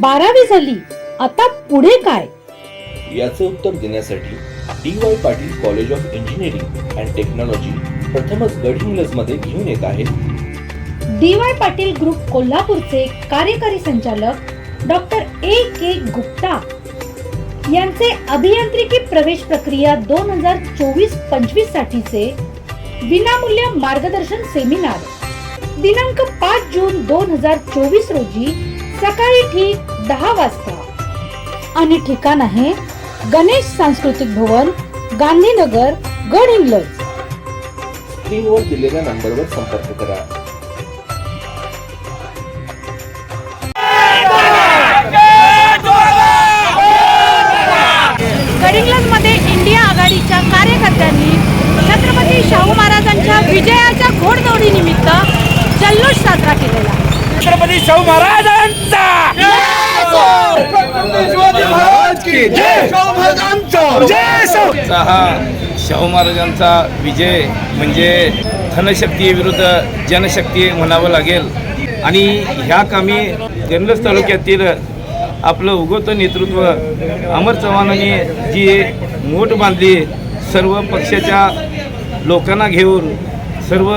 बारावी झाली. आता पुढे काय? याचे उत्तर देण्यासाठी D Y Patil college of engineering and technology प्रथमच गडहिंग्लजमध्ये घेऊन येत आहे डी वाय पाटील ग्रुप कोल्हापूरचे कार्यकारी संचालक डॉक्टर ए के गुप्ता यांचे अभियांत्रिकी प्रवेश प्रक्रिया दोन हजार चोवीस पंचवीस साठीचे विनामूल्य मार्गदर्शन सेमिनार दिनांक पाच जून दोन हजार चोवीस रोजी सकाळी ठीक दहा वाजता. आणि ठिकाण आहे गणेश सांस्कृतिक भवन गांधीनगर गडहिंग्लज स्क्रीनवर दिलेल्या नंबरवर संपर्क करा. गडिंग्लजमध्ये इंडिया आघाडीच्या कार्यकर्त्यांनी छत्रपती शाहू महाराजांच्या विजयाच्या घोडदौडी निमित्त जल्लोष साजरा केलेला. छत्रपती शाहू महाराजांचा शिवाजी महाराज की जय शाहू महाराजांचा जय शाहू चा हा शाहू महाराजांचा विजय म्हणजे धनशक्ती विरुद्ध जनशक्ती म्हणावं लागेल. आणि ह्या कामी जन्नस तालुक्यातील आपलं उगवतं नेतृत्व अमर चव्हाणांनी जी मोठ बांधली सर्व पक्षाच्या लोकांना घेऊन सर्व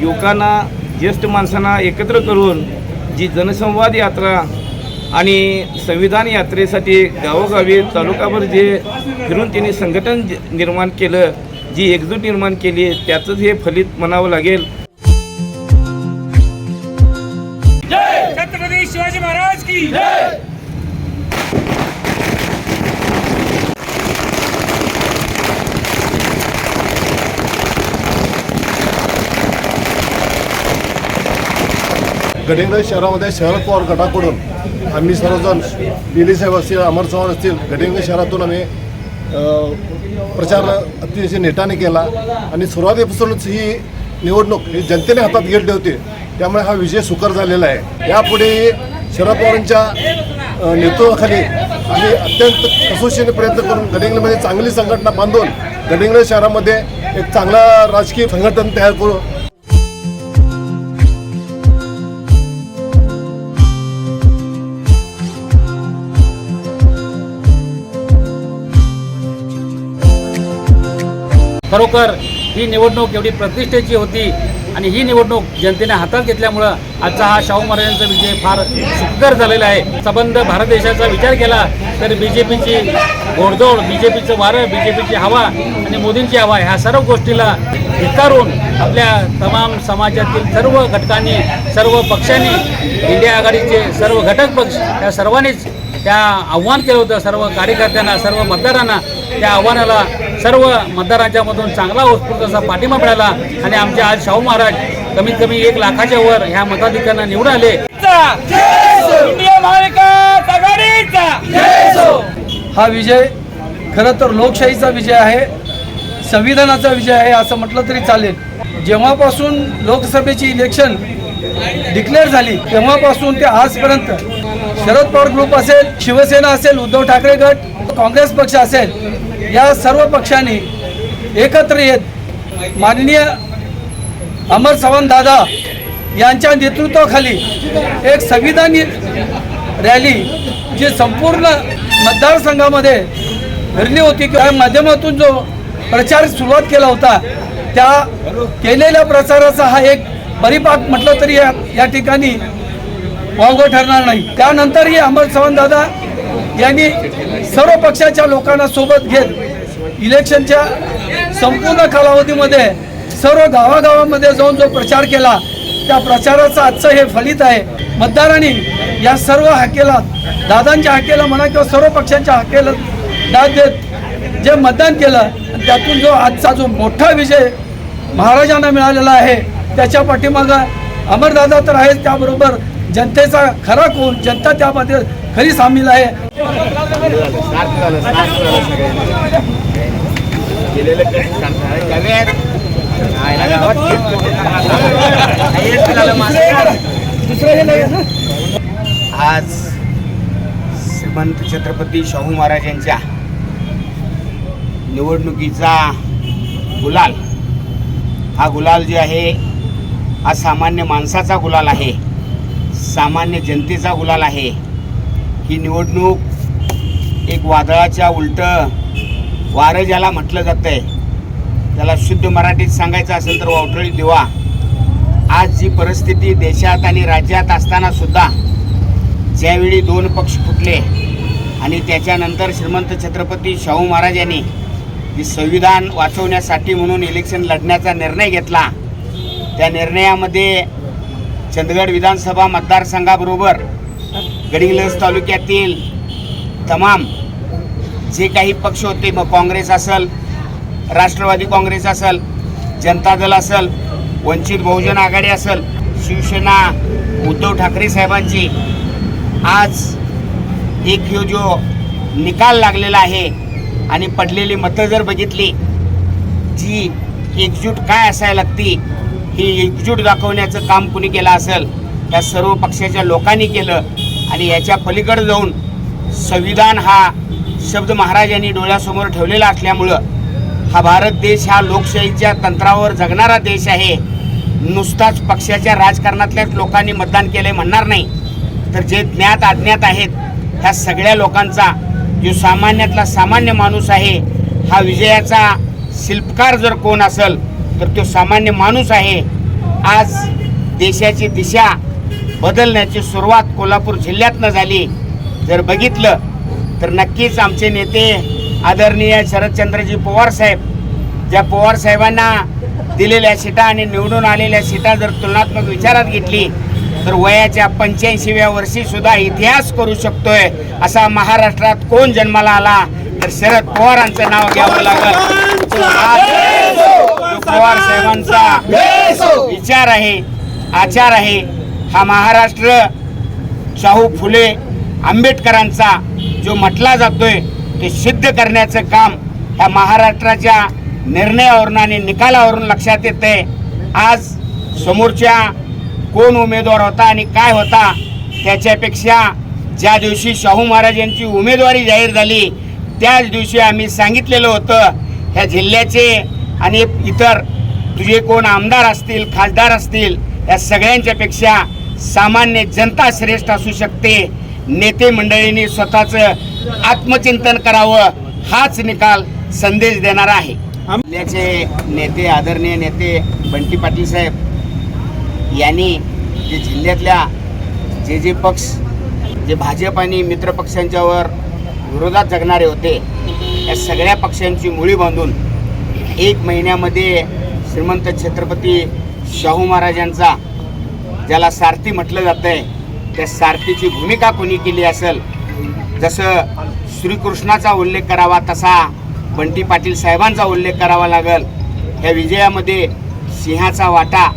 युवकांना ज्येष्ठ माणसांना एकत्र करून जी जनसंवाद यात्रा आणि संविधान यात्रेसाठी गावोगावी तालुकाभर जे फिरून त्यांनी संघटन निर्माण केलं जी एकजूट निर्माण केली त्याचंच हे फलित म्हणावं लागेल. छत्रपती शिवाजी महाराज की शहरामध्ये शरद पवार गटाकडून आम्ही सर्वजण लिली साहेब असतील अमर चव्हाण असतील गडिंग्लज शहरातून आम्ही प्रचार अतिशय नेटाने केला. आणि सुरुवातीपासूनच ही निवडणूक ही जनतेने हातात घेतली होती. त्यामुळे हा विजय सुकर झालेला आहे. यापुढे शरद पवारांच्या नेतृत्वाखाली आम्ही अत्यंत कसोशीने प्रयत्न करून गडिंगमध्ये चांगली संघटना बांधून गडिंगले शहरामध्ये एक चांगला राजकीय संघटन तयार करू खरोखर ही निवडणूक एवढी प्रतिष्ठेची होती आणि ही निवडणूक जनतेने हातात घेतल्यामुळं आजचा हा शाहू महाराजांचा विजय फार सुखकर झालेला आहे. संबंध भारत देशाचा विचार केला तर बी जे पीची घोडदौड बी जे पीचं वारं बी जे पीची हवा आणि मोदींची हवा ह्या सर्व गोष्टीला धिक्कारून आपल्या तमाम समाजातील सर्व घटकांनी सर्व पक्षांनी इंडिया आघाडीचे सर्व घटक पक्ष या सर्वांनीच त्या आव्हान केलं होतं. सर्व कार्यकर्त्यांना सर्व मतदारांना त्या आव्हानाला सर्व मतदारांच्या मधून चांगला उत्स्फूर्त असा पाठिंबा मिळाला आणि आमचे आज शाहू महाराज कमीत कमी एक लाखाच्या वर ह्या मताधिकाऱ्यांना निवडून आले. हा विजय खरं तर लोकशाहीचा विजय आहे संविधानाचा विजय आहे असं म्हटलं तरी चालेल. जेव्हापासून लोकसभेची इलेक्शन डिक्लेअर झाली तेव्हापासून ते आजपर्यंत शरद पवार ग्रुप असेल शिवसेना असेल उद्धव ठाकरे गट काँग्रेस पक्ष असेल या सर्व पक्षांनी एकत्र येत माननीय अमर चव्हाण दादा यांच्या नेतृत्वाखाली एक संविधान रॅली जी संपूर्ण मतदारसंघामध्ये भरली होती. त्या माध्यमातून जो प्रचार सुरुवात केला होता त्या केलेल्या प्रचाराचा हा एक परिपाक म्हटलं तरी या या ठिकाणी वावगं ठरणार नाही. त्यानंतरही अमर चव्हाण दादा यांनी सर्व पक्षाच्या लोकांना सोबत घेत इलेक्शनच्या संपूर्ण कालावधीमध्ये सर्व गावागावामध्ये जाऊन जो प्रचार केला त्या प्रचाराचं आजचं हे फलित आहे. मतदारांनी या सर्व हाकेला दादांच्या हाकेला म्हणा किंवा सर्व पक्षांच्या हाकेला दाद देत जे मतदान केलं आणि त्यातून जो आजचा जो मोठा विजय महाराजांना मिळालेला आहे त्याच्या पाठीमागं अमरदादा तर आहेच. त्याबरोबर जनतेचा खरा कोण जनता त्यामध्ये खरी सामील आहे. आज श्रीमंत छत्रपती शाहू महाराज यांच्या निवडणुकीचा गुलाल. हा गुलाल जे आहे हा सामान्य माणसाचा गुलाल आहे. सामान्य जनतेचा गुलाल आहे. ही निवडणूक एक वादळाच्या उलट वारं ज्याला म्हटलं जातं आहे त्याला शुद्ध मराठीत सांगायचं असेल तर वावटळी दिवा. आज जी परिस्थिती देशात आणि राज्यात असताना सुद्धा ज्यावेळी दोन पक्ष फुटले आणि त्याच्यानंतर श्रीमंत छत्रपती शाहू महाराज यांनी जी संविधान वाचवण्यासाठी म्हणून इलेक्शन लढण्याचा निर्णय घेतला त्या निर्णयामध्ये चंदगड विधानसभा मतदारसंघाबरोबर गडिंग्लज तालुक्यातील तमाम जे काही पक्ष होते मग काँग्रेस असेल राष्ट्रवादी काँग्रेस असेल जनता दल असेल वंचित बहुजन आघाडी असेल शिवसेना उद्धव ठाकरे साहेबांची आज एक ह्यो जो निकाल लागलेला आहे आणि पडलेली मतं जर बघितली जी एकजूट काय असायला लागती ही एकजूट दाखवण्याचं काम कुणी केलं असेल त्या सर्व पक्षाच्या लोकांनी केलं आणि याच्या पलीकडे जाऊन संविधान हा शब्द महाराजांनी डोळ्यासमोर ठेवलेला असल्यामुळं हा भारत देश हा लोकशाहीच्या तंत्रावर जगणारा देश आहे. नुसताच पक्षाच्या राजकारणातल्याच लोकांनी मतदान केले म्हणणार नाही. तर जे ज्ञात अज्ञात आहेत ह्या सगळ्या लोकांचा जो सामान्यातला सामान्य माणूस आहे हा विजयाचा शिल्पकार जर कोण असेल तर तो सामान्य माणूस आहे. आज देशाची दिशा बदलण्याची सुरुवात कोल्हापूर जिल्ह्यातनं झाली. जर बघितलं तर नक्कीच आमचे नेते आदरणीय शरदचंद्रजी पवार साहेब ज्या पवार साहेबांना दिलेल्या सीटा आणि निवडून आलेल्या सीटा जर तुलनात्मक विचारात घेतली तर वयाच्या पंच्याऐंशीव्या वर्षी सुद्धा इतिहास करू शकतोय असा महाराष्ट्रात कोण जन्माला आला? तर शरद पवारांचं नाव घ्यावं लागल. पवार साहेबांचा विचार आहे आचार आहे हा महाराष्ट्र शाहू फुले आंबेडकरांचा जो म्हटला जातोय ते सिद्ध करण्याचं काम ह्या महाराष्ट्राच्या निर्णयावरून आणि निकालावरून लक्षात येते आज समोरच्या कोण उमेदवार होता आणि काय होता त्याच्यापेक्षा ज्या दिवशी शाहू महाराज यांची उमेदवारी जाहीर झाली त्याच दिवशी आम्ही सांगितलेलं होतं ह्या जिल्ह्याचे आणि इतर तुझे कोण आमदार असतील खासदार असतील या सगळ्यांच्यापेक्षा सामान्य जनता श्रेष्ठ असू शकते. नेते मंडळींनी स्वतःचं आत्मचिंतन करावं हाच निकाल संदेश देणारा आहे. आपल्याचे नेते आदरणीय नेते बंटी पाटील साहेब यांनी जे जिल्ह्यातल्या जे जे पक्ष जे भाजप आणि मित्र पक्षांच्यावर विरोधात जगणारे होते या सगळ्या पक्षांची मुळी बांधून एक महिन्यामध्ये श्रीमंत छत्रपती शाहू महाराजांचा ज्याला सारथी म्हटलं जातं आहे त्या सारथीची भूमिका कोणी केली असेल जसं श्रीकृष्णाचा उल्लेख करावा तसा बंटी पाटील साहेबांचा उल्लेख करावा लागेल. ह्या विजयामध्ये सिंहाचा वाटा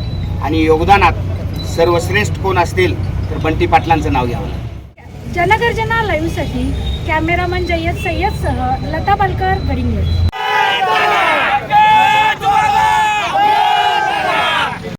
आणि योगदानात सर्वश्रेष्ठ कोण असतील तर बंटी पाटलांचं नाव घ्यावं लागेल. जनगर्जना लाईव्हसाठी कॅमेरामन जय्यद सय्यदसह लता पालकर गडिंग्लज